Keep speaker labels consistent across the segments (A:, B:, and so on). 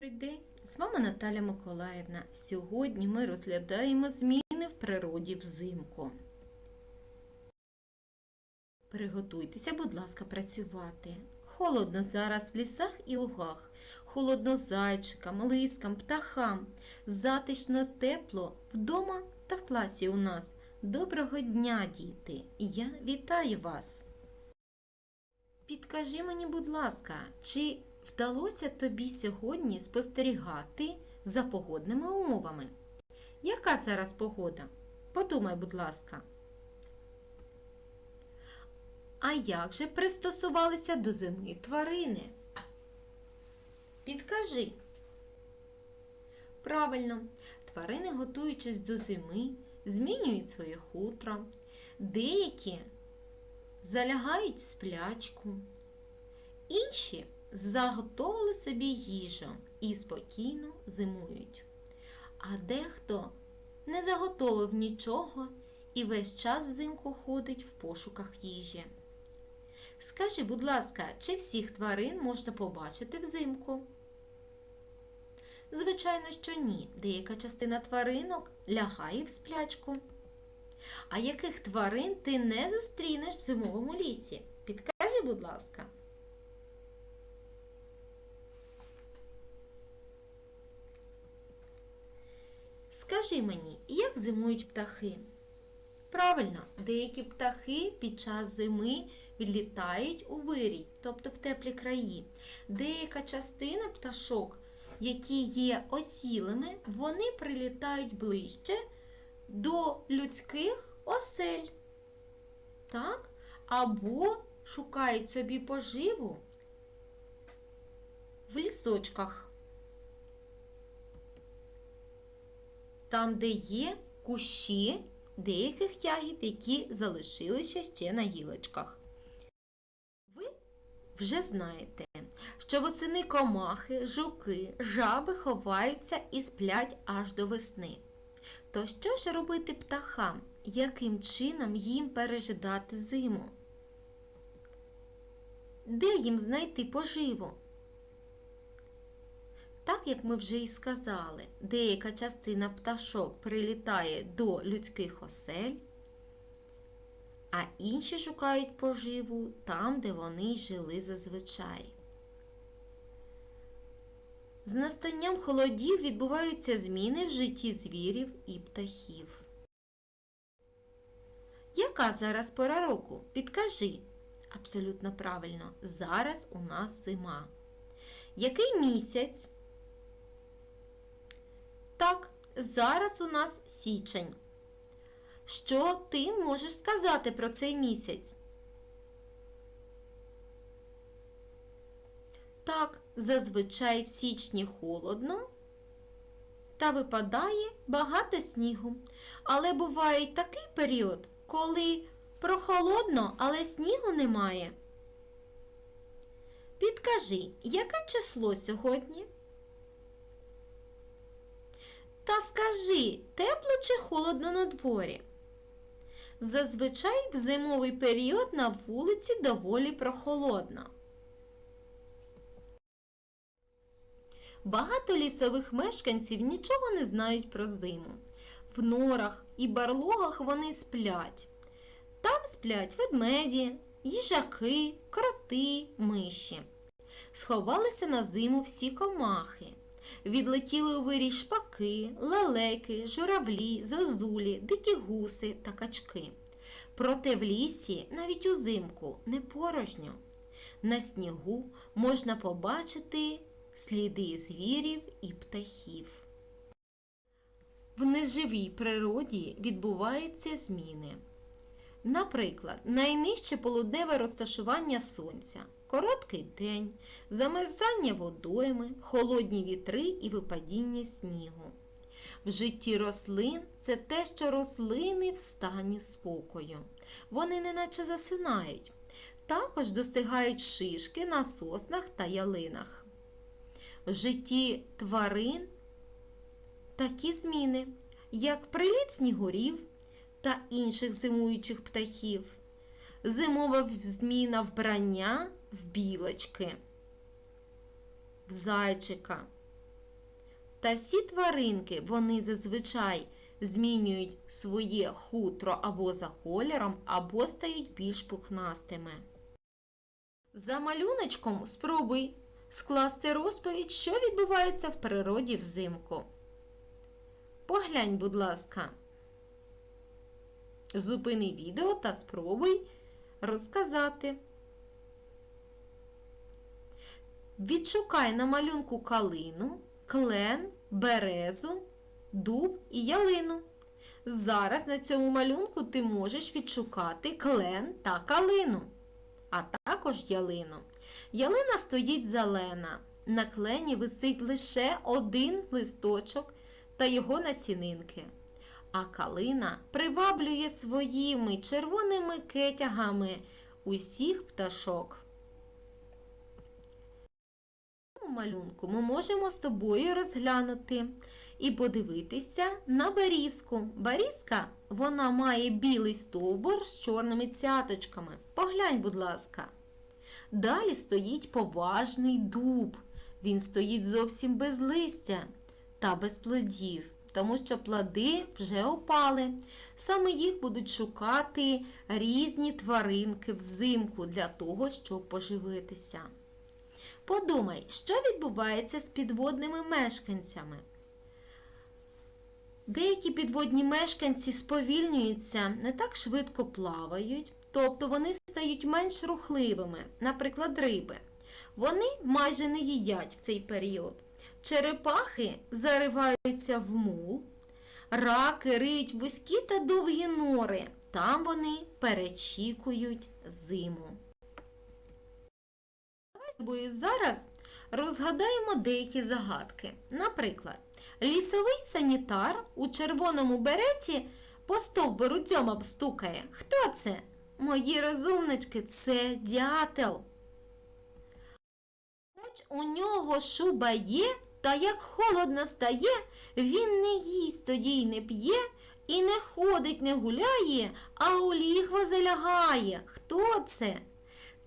A: Добрий день, з вами Наталя Миколаївна. Сьогодні ми розглядаємо зміни в природі взимку. Приготуйтеся, будь ласка, працювати. Холодно зараз в лісах і лугах, холодно зайчикам, лискам, птахам, затишно тепло вдома та в класі у нас. Доброго дня, діти! Я вітаю вас! Підкажи мені, будь ласка, чи вдалося тобі сьогодні спостерігати за погодними умовами? Яка зараз погода? Подумай, будь ласка. А як же пристосувалися до зими тварини? Підкажи. Правильно, тварини, готуючись до зими, змінюють своє хутро. Деякі залягають в сплячку. Інші заготовили собі їжу і спокійно зимують. А дехто не заготовив нічого і весь час взимку ходить в пошуках їжі. Скажи, будь ласка, чи всіх тварин можна побачити взимку? Звичайно, що ні. Деяка частина тваринок лягає в сплячку. А яких тварин ти не зустрінеш в зимовому лісі? Підкажи, будь ласка. Мені, як зимують птахи? Правильно, деякі птахи під час зими відлітають у вирій, тобто в теплі краї. Деяка частина пташок, які є осілими, вони прилітають ближче до людських осель. Так? Або шукають собі поживу в лісочках. Там, де є кущі деяких ягід, які залишилися ще на гілочках. Ви вже знаєте, що восени комахи, жуки, жаби ховаються і сплять аж до весни. То що ж робити птахам? Яким чином їм пережидати зиму? Де їм знайти поживу? Так як ми вже і сказали, деяка частина пташок прилітає до людських осель, а інші шукають поживу там, де вони жили зазвичай. З настанням холодів відбуваються зміни в житті звірів і птахів. Яка зараз пора року? Підкажи. Абсолютно правильно, зараз у нас зима. Який місяць? Так, зараз у нас січень. Що ти можеш сказати про цей місяць? Так, зазвичай в січні холодно та випадає багато снігу. Але буває й такий період, коли прохолодно, але снігу немає. Підкажи, яке число сьогодні? Та скажи, тепло чи холодно на дворі? Зазвичай в зимовий період на вулиці доволі прохолодно. Багато лісових мешканців нічого не знають про зиму. В норах і барлогах вони сплять. Там сплять ведмеді, їжаки, кроти, миші. Сховалися на зиму всі комахи. Відлетіли у вирій шпаки, лелеки, журавлі, зозулі, дикі гуси та качки. Проте в лісі, навіть узимку, не порожньо. На снігу можна побачити сліди звірів і птахів. В неживій природі відбуваються зміни. Наприклад, найнижче полудневе розташування сонця, короткий день, замерзання водойми, холодні вітри і випадіння снігу. В житті рослин це те, що рослини в стані спокою. Вони неначе засинають. Також достигають шишки на соснах та ялинах. В житті тварин такі зміни, як приліт снігурів та інших зимуючих птахів, зимова зміна вбрання в білочки, в зайчика, та всі тваринки вони зазвичай змінюють своє хутро або за кольором, або стають більш пухнастими. За малюночком спробуй скласти розповідь, що відбувається в природі взимку. Поглянь, будь ласка. Зупини відео та спробуй розказати. Відшукай на малюнку калину, клен, березу, дуб і ялину. Зараз на цьому малюнку ти можеш відшукати клен та калину, а також ялину. Ялина стоїть зелена. На клені висить лише один листочок та його насінинки. А калина приваблює своїми червоними кетягами усіх пташок. У малюнку ми можемо з тобою розглянути і подивитися на берізку. Берізка вона має білий стовбур з чорними цяточками. Поглянь, будь ласка. Далі стоїть поважний дуб. Він стоїть зовсім без листя та без плодів, тому що плоди вже опали. Саме їх будуть шукати різні тваринки взимку для того, щоб поживитися. Подумай, що відбувається з підводними мешканцями. Деякі підводні мешканці сповільнюються, не так швидко плавають, тобто вони стають менш рухливими, наприклад, риби. Вони майже не їдять в цей період. Черепахи зариваються в мул, раки риють вузькі та довгі нори. Там вони перечікують зиму. Давай з тобою зараз розгадаємо деякі загадки. Наприклад, лісовий санітар у червоному береті по стовбуру дзьома стукає. Хто це? Мої розумнички, це дятел. Хоч у нього шуба є, та як холодно стає, він не їсть тоді й не п'є, і не ходить, не гуляє, а у лігво залягає. Хто це?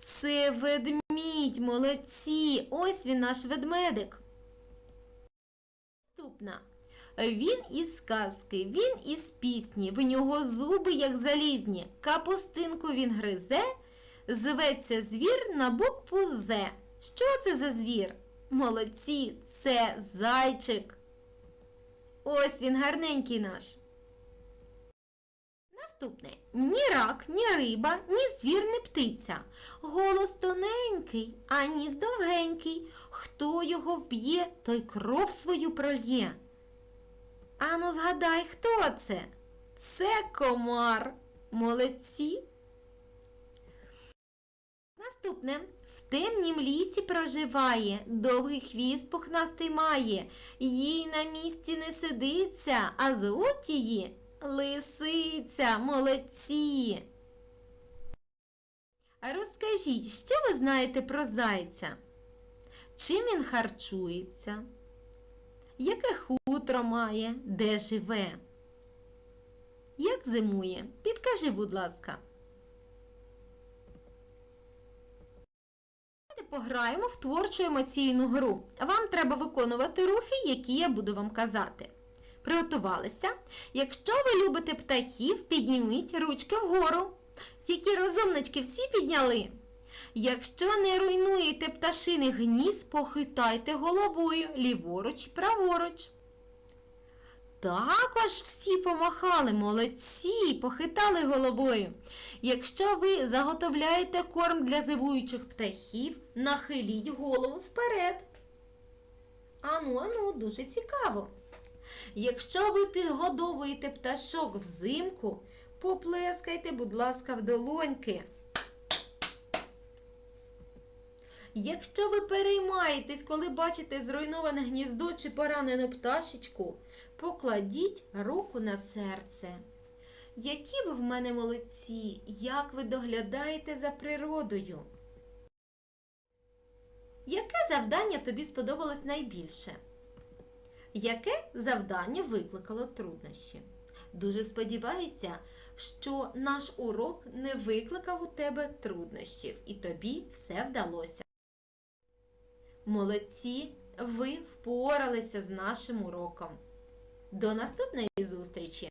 A: Це ведмідь, молодці. Ось він наш ведмедик. Наступна. Він із сказки, він із пісні, в нього зуби, як залізні. Капустинку він гризе, зветься звір на букву З. Що це за звір? Молодці, це зайчик. Ось він гарненький наш. Наступне. Ні рак, ні риба, ні звір, ні птиця. Голос тоненький, а ніс довгенький. Хто його вб'є, той кров свою прольє. Ану, згадай, хто це? Це комар. Молодці. Наступне. В темнім лісі проживає, довгий хвіст пухнастий має, їй на місці не сидиться, а звуть її лисиця, молодці. Розкажіть, що ви знаєте про зайця? Чим він харчується? Яке хутро має, де живе? Як зимує? Підкажи, будь ласка. Пограємо в творчу емоційну гру. Вам треба виконувати рухи, які я буду вам казати. Приготувалися? Якщо ви любите птахів, підніміть ручки вгору. Які розумнички всі підняли. Якщо не руйнуєте пташиний гніз, похитайте головою ліворуч праворуч. Також всі помахали, молодці, похитали головою. Якщо ви заготовляєте корм для зивуючих птахів, нахиліть голову вперед. Ану, ану, дуже цікаво. Якщо ви підгодовуєте пташок взимку, поплескайте, будь ласка, в долоньки. Якщо ви переймаєтесь, коли бачите зруйноване гніздо чи поранену пташечку, покладіть руку на серце. Які ви в мене молодці, як ви доглядаєте за природою? Яке завдання тобі сподобалось найбільше? Яке завдання викликало труднощі? Дуже сподіваюся, що наш урок не викликав у тебе труднощів і тобі все вдалося. Молодці, ви впоралися з нашим уроком. До наступної зустрічі!